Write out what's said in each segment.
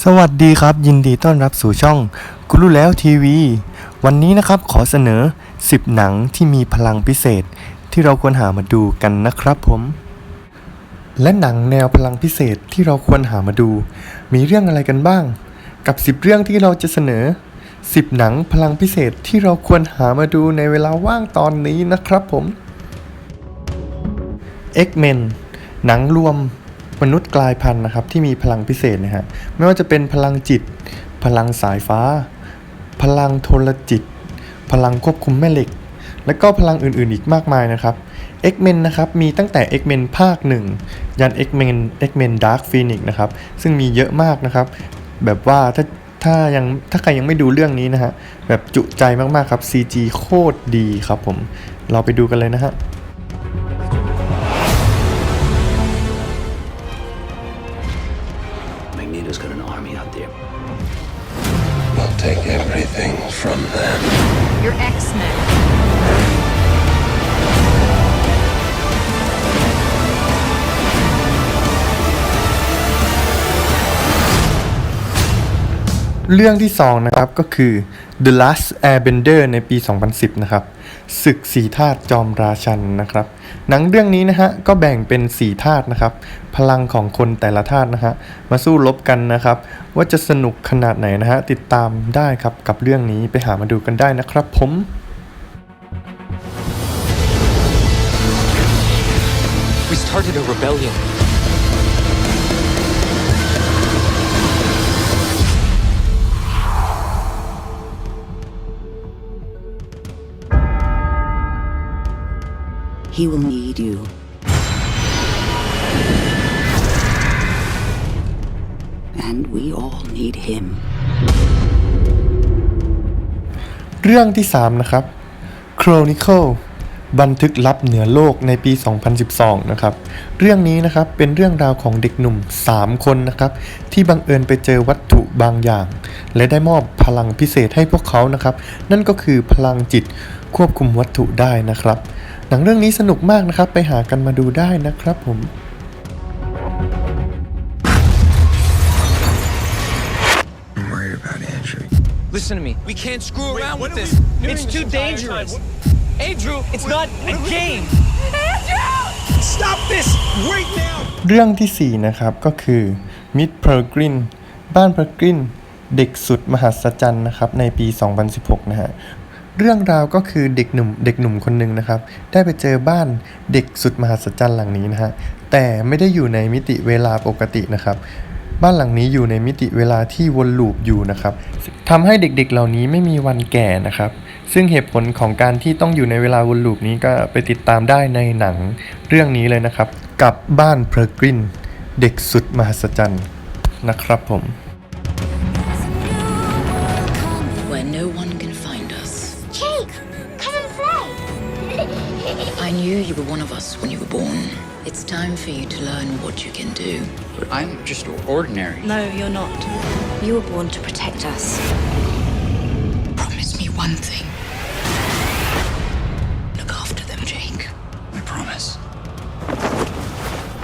สวัสดีครับ ยินดีต้อนรับสู่ช่องกูรู้แล้วทีวี วันนี้นะครับขอเสนอ 10 หนังที่มีพลังพิเศษ ที่เราควรหามาดูกันนะครับผม และหนังแนวพลังพิเศษที่เราควรหามาดู มีเรื่องอะไรกันบ้าง กับ 10 เรื่องที่เราจะเสนอ 10 หนังพลังพิเศษที่เราควรหามาดูในเวลาว่างตอนนี้นะครับผม X-Men หนังรวม มนุษย์กลายพันธุ์นะครับที่มีพลังพิเศษนะฮะไม่ว่าจะเป็นพลังจิต พลังสายฟ้า พลังโทรจิต พลังควบคุมแม่เหล็ก และก็พลังอื่นๆอีกมากมายนะครับ X-Men นะครับมีตั้งแต่ X-Men ภาค 1 ยัน X-Men X-Men Dark Phoenix นะครับซึ่งมีเยอะมากนะครับ แบบว่าถ้าถ้ายังถ้าใครยังไม่ดูเรื่องนี้นะฮะแบบจุใจมากๆครับ CG โคตรดีครับผม เราไปดูกันเลยนะฮะ take everything from them. You're X-Men. เรื่องที่ 2 นะครับ ก็คือ The Last Airbender ในปี 2010 นะครับศึกสีธาตุจอมราชันนะครับ หนังเรื่องนี้นะฮะก็แบ่งเป็นสีธาตุนะครับ พลังของคนแต่ละธาตุนะฮะมาสู้รบกันนะครับ ว่าจะสนุกขนาดไหนนะฮะติดตามได้ครับกับเรื่องนี้ไปหามาดูกันได้นะครับผม We started a rebellion. He will need you. And we all need him. เรื่องที่ 3 นะครับ Chronicle บันทึกลับเหนือโลกในปี 2012 นะครับ เรื่องนี้นะครับเป็นเรื่องราวของเด็กหนุ่ม 3 คนนะครับ ที่บังเอิญไปเจอวัตถุบางอย่าง และได้มอบพลังพิเศษให้พวกเขานะครับ นั่นก็คือพลังจิตควบคุมวัตถุได้นะครับ หนังเรื่องนี้สนุกมากนะครับ ไปหากันมาดูได้นะครับผม I'm worried about Andrew. Listen to me. We can't screw around with this. It's too dangerous. Andrew, it's not a game. Stop this right now. เรื่องที่ 4 นะครับก็คือ Mid p e r g r i n บ้านเพอร์กรินเด็กสุดมหัศจรรย์นะครับในปี 2016 นะฮะ เรื่องราวก็คือเด็กหนุ่มเด็กหนุ่มคนหนึ่งนะครับ ได้ไปเจอบ้านเด็กสุดมหัศจรรย์หลังนี้นะฮะแต่ไม่ได้อยู่ในมิติเวลาปกตินะครับ บ้านหลังนี้อยู่ในมิติเวลาที่วนลูปอยู่นะครับทำให้เด็กๆเหล่านี้ไม่มีวันแก่นะครับ ซึ่งเหตุผลของการที่ต้องอยู่ในเวลาวนลูปนี้ก็ไปติดตามได้ในหนังเรื่องนี้เลยนะครับ กับบ้านเพอร์กรินเด็กสุดมหัศจรรย์นะครับผม time for you to learn what you can do. But I'm just ordinary. No, you're not. You were born to protect us. Promise me one thing. Look after them, Jake. I promise.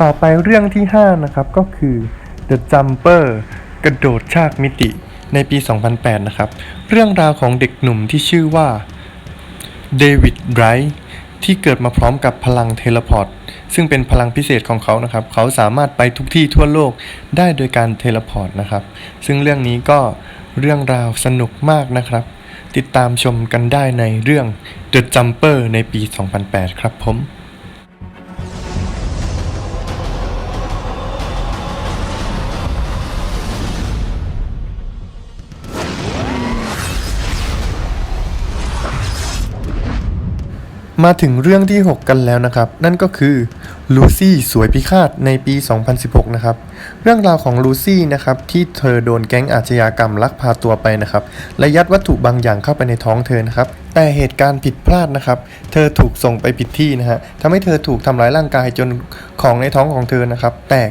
ต่อไปเรื่องที่ 5 นะครับก็คือ The Jumper กระโดดชากมิติในปี 2008 นะครับ เรื่องราวของเด็กหนุ่มที่ชื่อว่าเดวิดไบรท์ที่เกิดมาพร้อมกับพลังเทเลพอร์ต ซึ่งเป็นพลังพิเศษของเขานะครับ เขาสามารถไปทุกที่ทั่วโลกได้โดยการเทเลพอร์ตนะครับ ซึ่งเรื่องนี้ก็เรื่องราวสนุกมากนะครับ ติดตามชมกันได้ในเรื่อง The Jumper ในปี 2008 ครับผมมาถึงเรื่องที่ 6 กันแล้วนะครับ นั่นก็คือ ลูซี่สวยพิฆาตในปี 2016 นะครับ เรื่องราวของลูซี่นะครับที่เธอโดนแก๊งอาชญากรรมลักพาตัวไปนะครับและยัดวัตถุบางอย่างเข้าไปในท้องเธอนะครับ แต่เหตุการณ์ผิดพลาดนะครับ เธอถูกส่งไปผิดที่นะฮะทำให้เธอถูกทำร้ายร่างกายจนของในท้องของเธอนะครับ แตก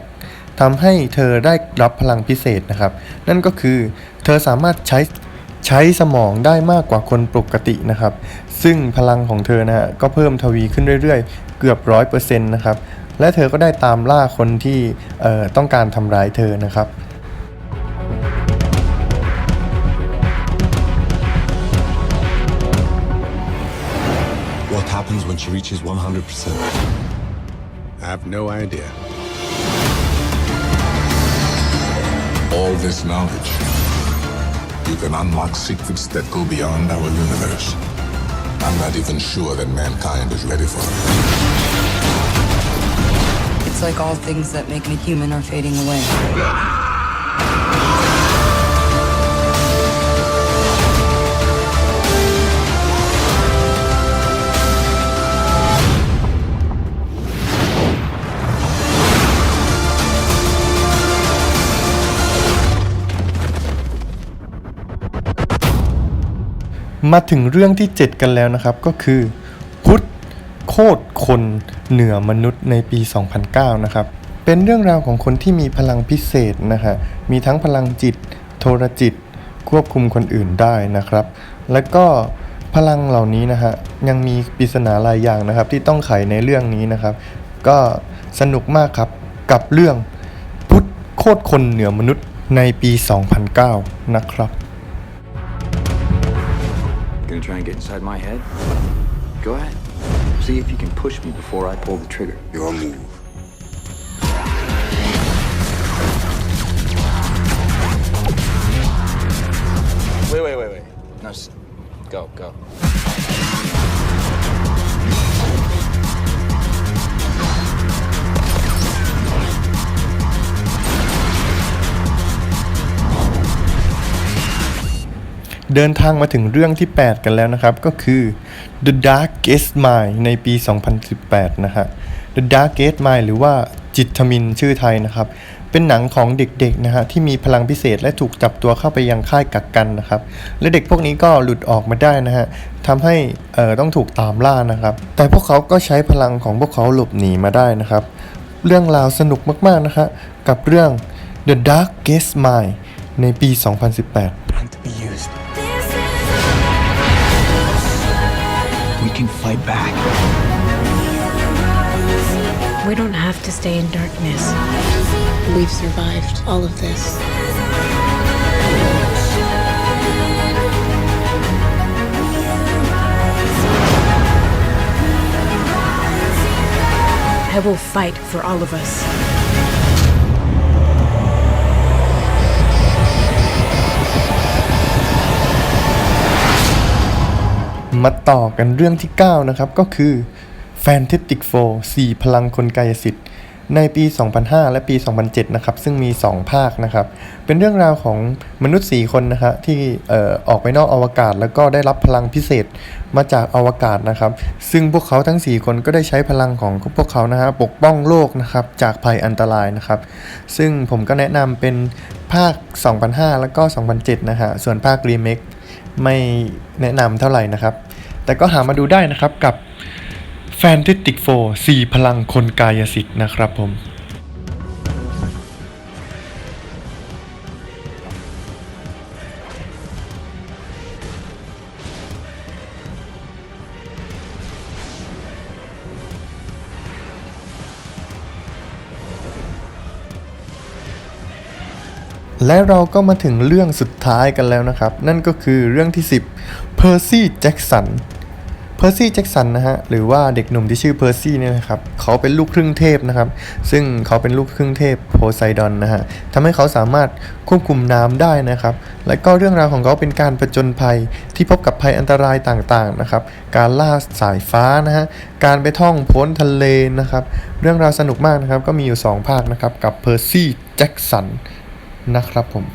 ทำให้เธอได้รับพลังพิเศษนะครับ นั่นก็คือเธอสามารถใช้ ใช้สมองได้มากกว่าคนปกตินะครับ ซึ่งพลังของเธอนะฮะก็เพิ่มทวีขึ้นเรื่อยๆ เกือบร้อยเปอร์เซ็นต์นะครับ และเธอก็ได้ตามล่าคนที่ต้องการทำร้ายเธอนะครับ I have no idea all this knowledge you can unlock secrets that go beyond our universe. I'm not even sure that mankind is ready for it. It's like all things that make me human are fading away. มาถึงเรื่องที่ 7 กันแล้วนะครับ ก็คือพุทธโคตรคนเหนือมนุษย์ในปี 2009 นะครับ เป็นเรื่องราวของคนที่มีพลังพิเศษนะฮะมีทั้งพลังจิต โทรจิต ควบคุมคนอื่นได้นะครับ และก็พลังเหล่านี้นะฮะยังมีปริศนาหลายอย่างนะครับ ที่ต้องไขในเรื่องนี้นะครับ ก็สนุกมากครับกับเรื่องพุทธโคตรคนเหนือมนุษย์ในปี 2009 นะครับ try and get inside my head? Go ahead. See if you can push me before I pull the trigger. Your move. Wait, wait, wait, wait. No, go, go. เดินทางมาถึงเรื่องที่ 8 กันแล้วนะครับ ก็คือ The Darkest Mind ในปี 2018 นะฮะ The Darkest Mind หรือว่าจิตทมินชื่อไทยนะครับ เป็นหนังของเด็กๆนะฮะที่มีพลังพิเศษและถูกจับตัวเข้าไปยังค่ายกักกันนะครับ และเด็กพวกนี้ก็หลุดออกมาได้นะฮะทำให้เอ่อต้องถูกตามล่านะครับ แต่พวกเขาก็ใช้พลังของพวกเขาหลบหนีมาได้นะครับ เรื่องราวสนุกมากๆนะฮะกับเรื่อง The Darkest Mind ในปี 2018 We fight back. We don't have to stay in darkness. We've survived all of this. I will fight for all of us. มาต่อกันเรื่องที่ 9 นะครับ ก็คือ Fantastic Four 4 พลังคนกายสิทธิ์ ในปี 2005 และปี 2007 นะครับ ซึ่งมี 2 ภาคนะครับ เป็นเรื่องราวของมนุษย์ 4 คนนะฮะที่อ่อออกไปนอกอวกาศ แล้วก็ได้รับพลังพิเศษมาจากอวกาศนะครับ ซึ่งพวกเขาทั้ง 4 คนก็ได้ใช้พลังของพวกเขานะฮะปกป้องโลกนะครับจากภัยอันตรายนะครับ ซึ่งผมก็แนะนำเป็นภาค 2005 แล้วก็ 2007 นะฮะส่วนภาครีเมค ไม่แนะนำเท่าไหร่นะครับ แต่ก็หามาดูได้นะครับกับ Fantastic Four 4พลังคนกายสิทธิ์นะครับผม และเราก็มาถึงเรื่องสุดท้ายกันแล้วนะครับ นั่นก็คือเรื่องที่ 10 Percy Jackson Percy Jackson นะฮะหรือว่าเด็กหนุ่มที่ชื่อ Percy เนี่ยนะครับเขาเป็นลูกครึ่งเทพนะครับ ซึ่งเขาเป็นลูกครึ่งเทพโพไซดอนนะฮะทำให้เขาสามารถควบคุมน้ำได้นะครับ และก็เรื่องราวของเขาเป็นการประจนภัยที่พบกับภัยอันตรายต่างๆนะครับ การล่าสายฟ้านะฮะการไปท่องพ้นทะเลนะครับ เรื่องราวสนุกมากนะครับ ก็มีอยู่ 2 ภาคนะครับกับ Percy Jackson นะครับผม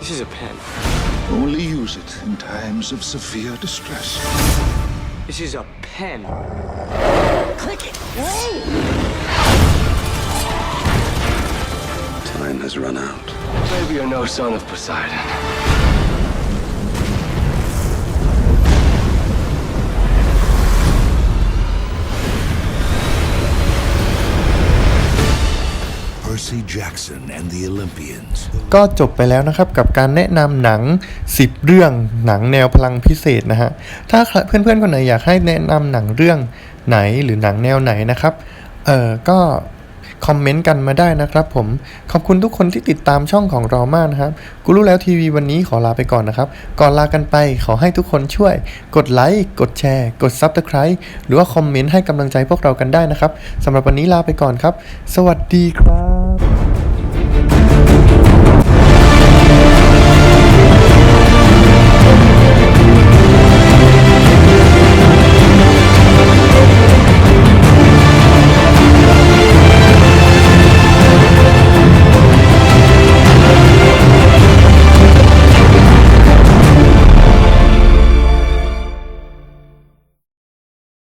This is a pen. Only use it in times of severe distress. This is a pen. click it. Time has run out. Maybe you're no son of Poseidon. ก็จบไปแล้วนะครับกับการแนะนำหนัง 10 เรื่องหนังแนวพลังพิเศษนะฮะ ถ้าเพื่อนๆคนไหนอยากให้แนะนำหนังเรื่องไหนหรือหนังแนวไหนนะครับ เออก็คอมเมนต์กันมาได้นะครับผม ขอบคุณทุกคนที่ติดตามช่องของเรามากนะครับ กูรู้แล้วทีวีวันนี้ขอลาไปก่อนนะครับ ก่อนลากันไปขอให้ทุกคนช่วย กดไลค์ กดแชร์ กด Subscribe หรือว่าคอมเมนต์ให้กำลังใจพวกเรากันได้นะครับสำหรับวันนี้ลาไปก่อนครับ สวัสดีครับ